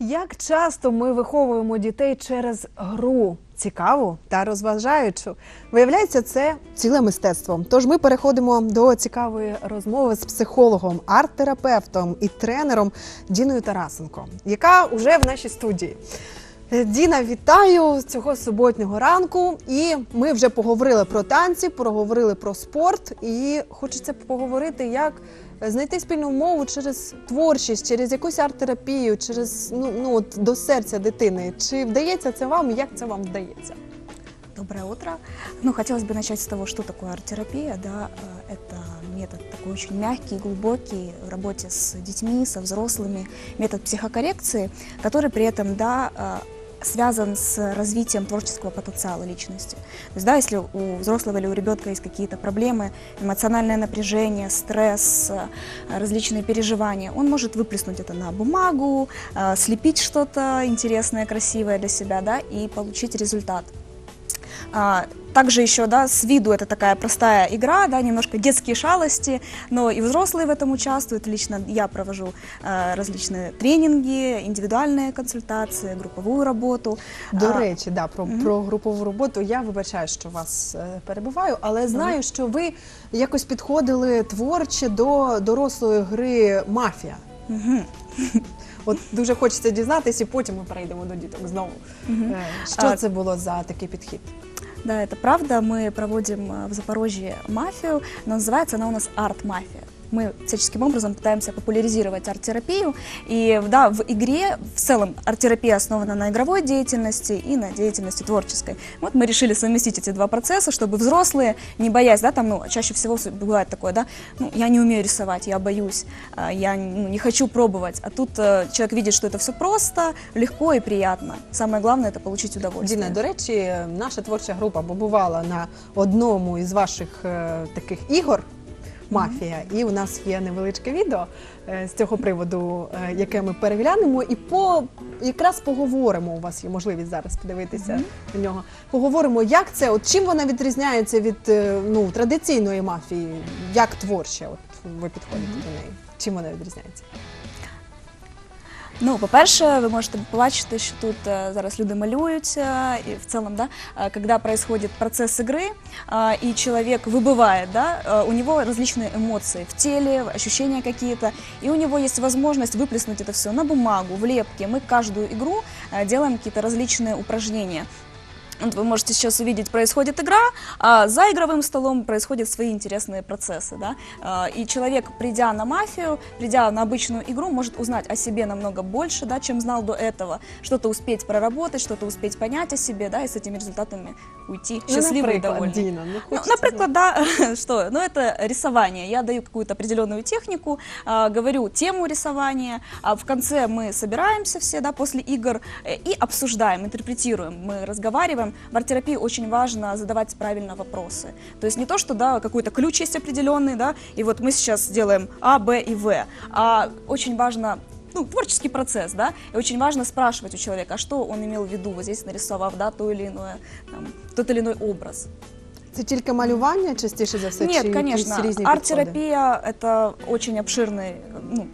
Як часто ми виховуємо дітей через гру цікаву та розважаючу? Виявляється, це ціле мистецтво. Тож ми переходимо до цікавої розмови з психологом, арт-терапевтом і тренером Діною Тарасенко, яка вже в нашій студії. Е, Діна, вітаю з цього суботнього ранку. І ми вже поговорили про танці, поговорили про спорт. І хочеться поговорити, як знайти спільну мову через творчість, через якусь арт-терапію, через ну, ну от до серця дитини. Чи вдається це вам? і Як це вам вдається? Доброе утро. Ну, хотелось бы начать с того, что такое арт-терапия. Да? Э, Это метод такой очень мягкий, глубокий в работе с детьми, со взрослыми, метод психокоррекции, который при этом да, э, связан с развитием творческого потенциала личности. То есть, да, если у взрослого или у ребенка есть какие-то проблемы, эмоциональное напряжение, стресс, э, различные переживания, он может выплеснуть это на бумагу, э, слепить что-то интересное, красивое для себя, да, и получить результат. А, Также еще, да, с виду это такая простая игра, да, немножко детские шалости, но и взрослые в этом участвуют. Лично я провожу э, различные тренинги, индивидуальные консультации, групповую работу. До А, речі, да, про, мгм. про групову роботу я вибачаю, що вас е, перебиваю, але знаю, що ви якось підходили творче до дорослої гри мафія. мгм. От дуже хочеться дізнатися, і потім ми перейдемо до діток знову. Мгм. Е, Що А- це було за такий підхід? Да, это правда. Мы проводим э, в Запорожье мафию, но называется она у нас арт-мафия. Мы всяческим образом пытаемся популяризировать арт-терапию. И да, в игре в целом арт-терапия основана на игровой деятельности и на деятельности творческой. Вот мы решили совместить эти два процесса, чтобы взрослые, не боясь, да, там, ну, чаще всего с- бывает такое, да, ну, я не умею рисовать, я боюсь, а, я ну, не хочу пробовать. А тут э, человек видит, что это все просто, легко и приятно. Самое главное это получить удовольствие. Діна, до речі, наша творча група побувала на одному із ваших е, таких ігор. Мафія, і у нас є невеличке відео е, з цього приводу, е, яке ми переглянемо, і по якраз поговоримо. У вас є можливість зараз подивитися на нього. Поговоримо, як це, от чим вона відрізняється від е, ну традиційної мафії, як творче, от ви підходите до неї. Чим вона відрізняється? Ну, по-перше, ви можете побачити, що тут е, зараз люди малюються, і в цілому, да, е, когда происходит процесс игры, е, и человек выбывает, да, у него различные эмоции в теле, ощущения какие-то, и у него есть возможность выплеснуть это все на бумагу, в лепке. Мы каждую игру э, делаем какие-то различные упражнения. Вот вы можете сейчас увидеть, происходит игра, а за игровым столом происходят свои интересные процессы. Да? А, И человек, придя на мафию, придя на обычную игру, может узнать о себе намного больше, да, чем знал до этого. Что-то успеть проработать, что-то успеть понять о себе, да, и с этими результатами уйти счастливый и наприклад, довольный. Діна, ну, Ну, например, да, что? Ну, это рисование. Я даю какую-то определенную технику, а, говорю тему рисования, а в конце мы собираемся все, да, после игр э, и обсуждаем, интерпретируем, мы разговариваем В арт-терапии очень важно задавать правильно вопросы. То есть не то, что, да, какой-то ключ есть определенный, да, и вот мы сейчас делаем А, Б и В, а очень важно ну, творческий процесс, да, и очень важно спрашивать у человека, а что он имел в виду, вот здесь нарисовав, да, то или иное, там, тот или иной образ. Це тільки малювання частіше за все? Нет, чи конечно. якісь різні підходи? Арт-терапия это очень обширный, ну, э,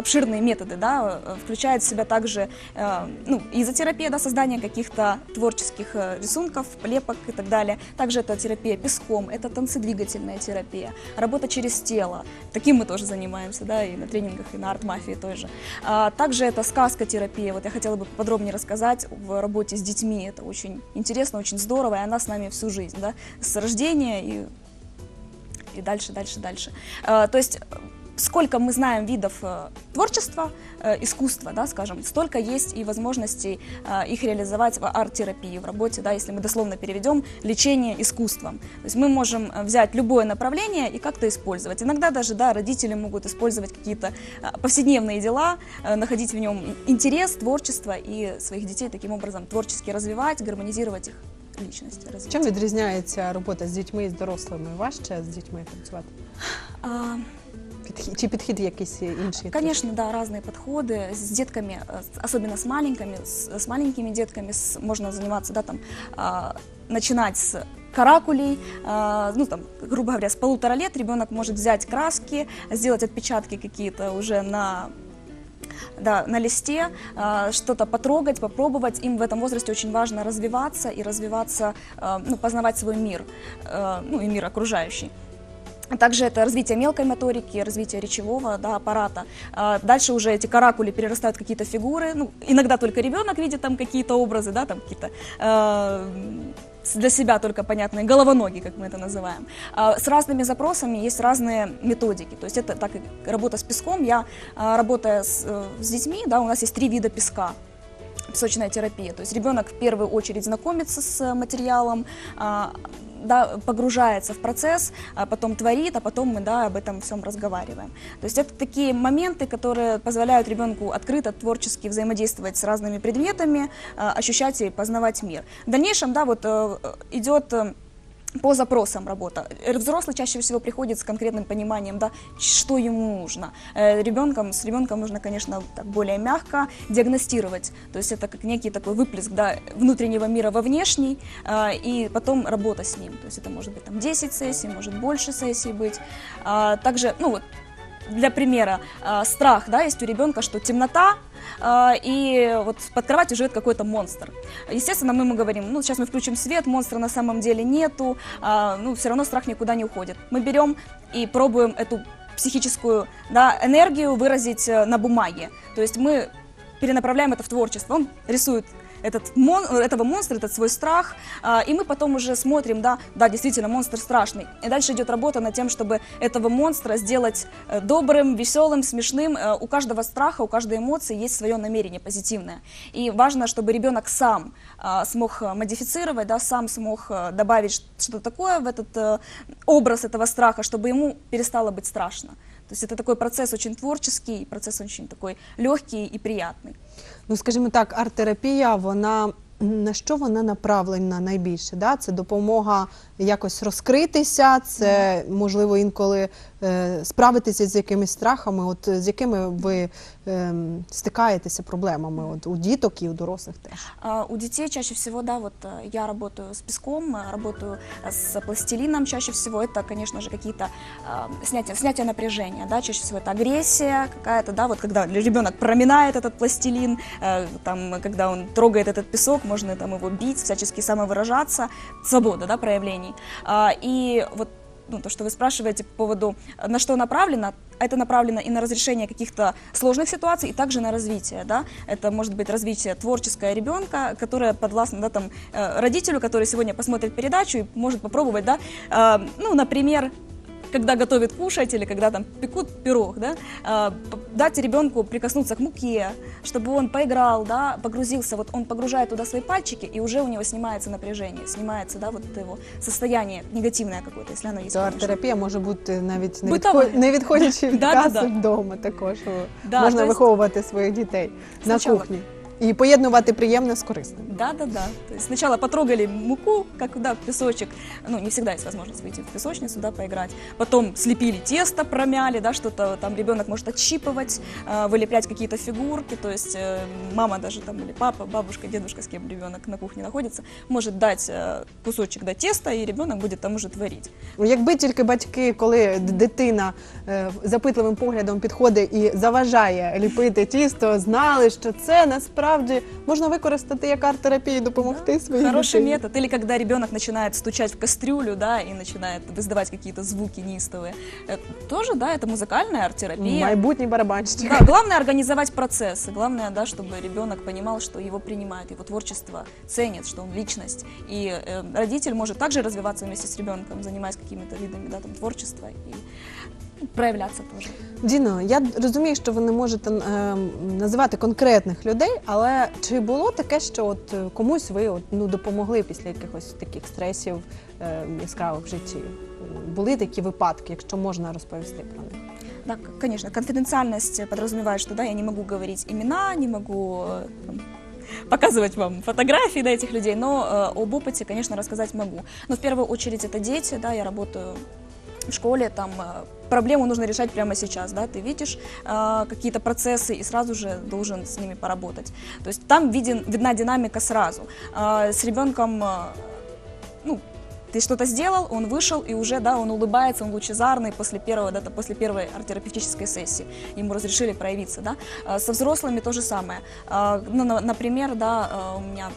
обширные методы, да, э, включает в себя также э, ну, изотерапия, да, создание каких-то творческих э, рисунков, лепок и так далее. Также это терапия песком, это танцедвигательная терапия, работа через тело. Таким мы тоже занимаемся, да, и на тренингах, и на арт-мафии тоже. А, также это сказкотерапия. Вот я хотела бы подробнее рассказать в работе с детьми. Это очень интересно, очень здорово, и она с нами всю жизнь, да, с рождения и и дальше, дальше, дальше. Э, То есть э, сколько мы знаем видов э, творчества, э, искусства, да, скажем, столько есть и возможностей э, их реализовать в арт-терапии, в работе, да, если мы дословно переведем лечение искусством. То есть мы можем э, взять любое направление и как-то использовать. Иногда даже, да, родители могут использовать какие-то э, повседневные дела, э, находить в нем интерес, творчество и своих детей таким образом творчески развивать, гармонизировать их личность. развить. Чим відрізняється робота з дітьми і з дорослими? Важче з дітьми працювати? А, Підхід, чи підхід якийсь інший? Конечно, да, разные подходы с детками, э, с- особенно с маленькими, с, с маленькими детками с- можно заниматься, да, там, а, начинать с каракулей, а, ну там, грубо говоря, с полутора лет ребенок может взять краски, сделать отпечатки какие-то уже на да, на листе, а, что-то потрогать, попробовать. Им в этом возрасте очень важно развиваться и развиваться, а, ну, познавать свой мир, а, ну и мир окружающий. Также это развитие мелкой моторики, развитие речевого да, аппарата. А, Дальше уже эти каракули перерастают в какие-то фигуры. Ну, иногда только ребенок видит там какие-то образы, да, там какие-то э, для себя только понятные головоноги, как мы это называем. А, С разными запросами есть разные методики. То есть это так и работа с песком. Я а, работая с, э, с детьми, да, у нас есть три вида песка песочная терапия. То есть ребенок в первую очередь знакомится с материалом, а, да, погружается в процесс, а потом творит, а потом мы да, об этом всем разговариваем. То есть это такие моменты, которые позволяют ребенку открыто, творчески взаимодействовать с разными предметами, а, ощущать и познавать мир. В дальнейшем да, вот, э, идет э, по запросам работа. Э, Взрослый чаще всего приходит с конкретным пониманием, да, что ему нужно. Э, Ребенком, с ребенком нужно, конечно, так более мягко диагностировать. То есть это как некий такой выплеск да, внутреннего мира во внешний, а, и потом работа с ним. То есть это может быть там 10 сессий, может больше сессий быть. А, Также, ну вот, для примера, а, страх, да, есть у ребенка, что темнота, а, и вот под кроватью живет какой-то монстр. Естественно, мы ему говорим, ну, сейчас мы включим свет, монстра на самом деле нету, а, ну, все равно страх никуда не уходит. Мы берем и пробуем эту психическую да, энергию выразить э, на бумаге. То есть мы перенаправляем это в творчество. Он рисует этот мон, этого монстра, этот свой страх, а, и мы потом уже смотрим, да, да, действительно, монстр страшный. И дальше идет работа над тем, чтобы этого монстра сделать э, добрым, веселым, смешным. Э, У каждого страха, у каждой эмоции есть свое намерение позитивное. И важно, чтобы ребенок сам а, смог э, модифицировать, да, сам смог э, добавить что-то такое в этот э, образ этого страха, чтобы ему перестало быть страшно. То есть это такой процесс очень творческий, процесс очень такой легкий и приятный. Ну, скажімо так, арт-терапія, вона на що вона направлена найбільше? Да? Це допомога якось розкритися, це можливо інколи е, справитися з якимись страхами, от з якими ви ем, стикаєтеся проблемами от, у діток і у дорослих теж. А, У детей чаще всего, да, вот э, я работаю с песком, э, работаю э, с пластилином чаще всего, это, конечно же, какие-то э, снятие, снятие напряжения, да, чаще всего это агрессия какая-то, да, вот когда ребенок проминает этот пластилин, э, там, когда он трогает этот песок, можно там его бить, всячески самовыражаться, свобода, да, проявлений. А, И вот ну, то, что вы спрашиваете по поводу, на что направлено, это направлено и на разрешение каких-то сложных ситуаций, и также на развитие, да, это может быть развитие творческое ребенка, которое подвластно, да, там, э, родителю, который сегодня посмотрит передачу и может попробовать, да, э, ну, например, когда готовит кушать или когда там пекут пирог, да, э, п- дать ребенку прикоснуться к муке, чтобы он поиграл, да, погрузился, вот он погружает туда свои пальчики, и уже у него снимается напряжение, снимается, да, вот это его состояние негативное какое-то, если оно есть. То конечно. арт-терапія може бути навіть не, Битова. відход... не відходячи від Да, да, каси да. вдома, також о, Да, можна то есть- виховувати своїх дітей на Спочатку- кухні і поєднувати приємне з корисним. Да, да, да. То есть сначала потрогали муку, как да, песочек. Ну, не всегда есть возможность выйти в песочницу, да, поиграть. Потом слепили тесто, промяли, да, что-то там ребенок может отщипывать, э, вылеплять какие-то фигурки. То есть э, мама даже там или папа, бабушка, дедушка, с кем ребенок на кухне находится, может дать э, кусочек да, теста, и ребенок будет там уже творить. Ну, Якби тільки батьки, коли д- дитина е, запитливим поглядом підходить і заважає ліпити тісто, знали, що це насправді можна використати як арт-терапію, і допомогти своїй Хороший дитині. метод. Или когда ребенок начинает стучать в кастрюлю, да, и начинает издавать какие-то звуки неистовые. Э, тоже, да, это музыкальная арт-терапия. Майбутній барабанщик. Да, главное организовать процесс. И Главное, да, чтобы ребенок понимал, что его принимают, его творчество ценят, что он личность. И э, родитель может также развиваться вместе с ребенком, занимаясь какими-то видами да, там, творчества и ну, проявляться тоже. Діно, я розумію, що ви не можете е, називати конкретних людей, але чи було таке, що от е, комусь ви от, ну, допомогли після якихось таких стресів е, яскравих в житті? Були такі випадки, якщо можна розповісти про них? Да, к- конечно, конфиденциальность подразумевает, что да, я не могу говорить имена, не могу э, там, показывать вам фотографии да, этих людей, но э, об опыте, конечно, рассказать могу. Но в первую очередь это дети, да, я работаю в школе, там э, проблему нужно решать прямо сейчас, да, ты видишь э, какие-то процессы и сразу же должен с ними поработать. То есть там виден, видна динамика сразу. Э, с ребенком, э, ну, Ты что-то сделал, он вышел, и уже, да, он улыбается, он лучезарный после, первого, да, после первой арт-терапевтической сессии. Ему разрешили проявиться, да. А, Со взрослыми то же самое. А, ну, на- например, да, у меня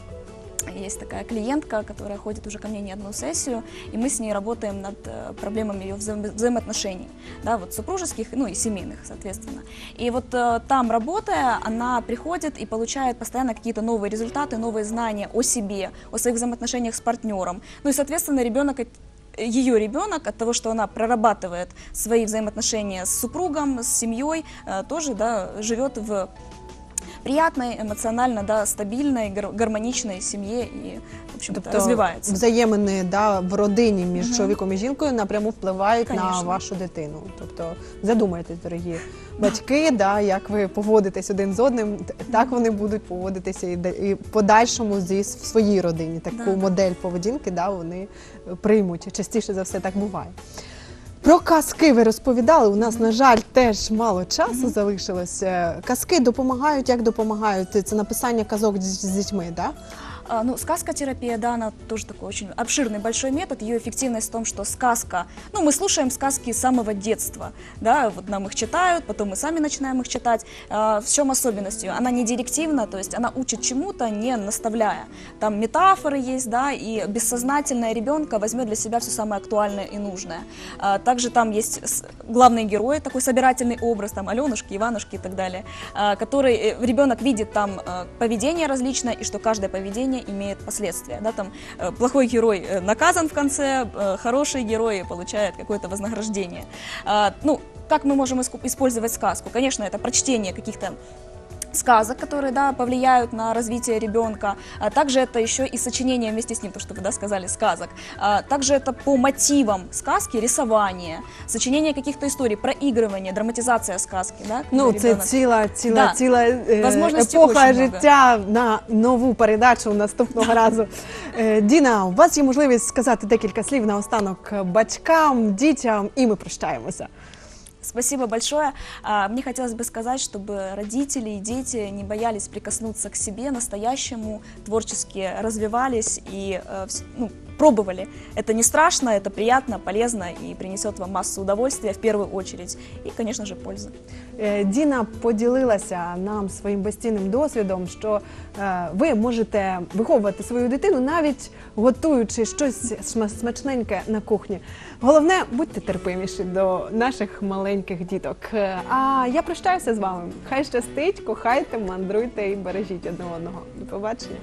есть такая клиентка, которая ходит уже ко мне не одну сессию, и мы с ней работаем над э, проблемами ее взаим- взаимоотношений, да, вот супружеских, ну и семейных, соответственно. И вот э, там работая, она приходит и получает постоянно какие-то новые результаты, новые знания о себе, о своих взаимоотношениях с партнером. Ну и, соответственно, ребенок ее ребенок от того, что она прорабатывает свои взаимоотношения с супругом, с семьей, э, тоже да, живет в приятной, эмоционально да, стабильной, гар- гармоничной семье і в общем Тобто розвивається. взаємини да, в родині між Мгм. чоловіком і жінкою напряму впливають на вашу дитину. Тобто задумайтесь, дорогі батьки, да, як ви поводитесь один з одним, так вони будуть поводитися і, і подальшому зі в своїй родині. Таку Да. модель поведінки да, вони приймуть. Частіше за все так буває. Про казки ви розповідали. У нас, на жаль, теж мало часу залишилося. Казки допомагають, як допомагають. Це написання казок з, з дітьми, да? А, ну, сказка-терапия, да, она тоже такой очень обширный, большой метод. Ее эффективность в том, что сказка, ну, мы слушаем сказки с самого детства, да, вот нам их читают, потом мы сами начинаем их читать. А, в чем особенность ее? Она не директивна, то есть она учит чему-то, не наставляя. Там метафоры есть, да, и бессознательное ребенка возьмет для себя все самое актуальное и нужное. А, также там есть главный герой, такой собирательный образ, там Аленушки, Иванушки и так далее, который э, ребенок видит там э, поведение различное, и что каждое поведение имеет последствия. Да, там э, плохой герой э, наказан в конце, э, хороший герой получает какое-то вознаграждение. А, ну, как мы можем использовать сказку? Конечно, это прочтение каких-то сказок, которые, да, повлияют на развитие ребенка. А также это еще и сочинение вместе с ним, то, что вы, да, сказали, сказок. А также это по мотивам сказки, рисование, сочинение каких-то историй, проигрывание, драматизация сказки, да, Ну, когда це ребенок- ціла ціла Да. ціла е, Возможностей епоха очень много. життя на нову передачу наступного разу. Е, Діна, у вас є можливість сказати декілька слів наостанок батькам, дітям, і ми прощаємося. Спасибо большое. А, Мне хотелось бы сказать, чтобы родители и дети не боялись прикоснуться к себе настоящему, творчески развивались и э, ну, пробовали. Это не страшно, это приятно, полезно и принесет вам массу удовольствия в первую очередь и, конечно же, пользы. Е, Діна поділилася нам своїм безцінним досвідом, що е, ви можете виховувати свою дитину, навіть готуючи щось сма- смачненьке на кухні. Головне, будьте терпиміші до наших маленьких діток. Е, А я прощаюся з вами. Хай щастить, кохайте, мандруйте і бережіть одне одного. До побачення.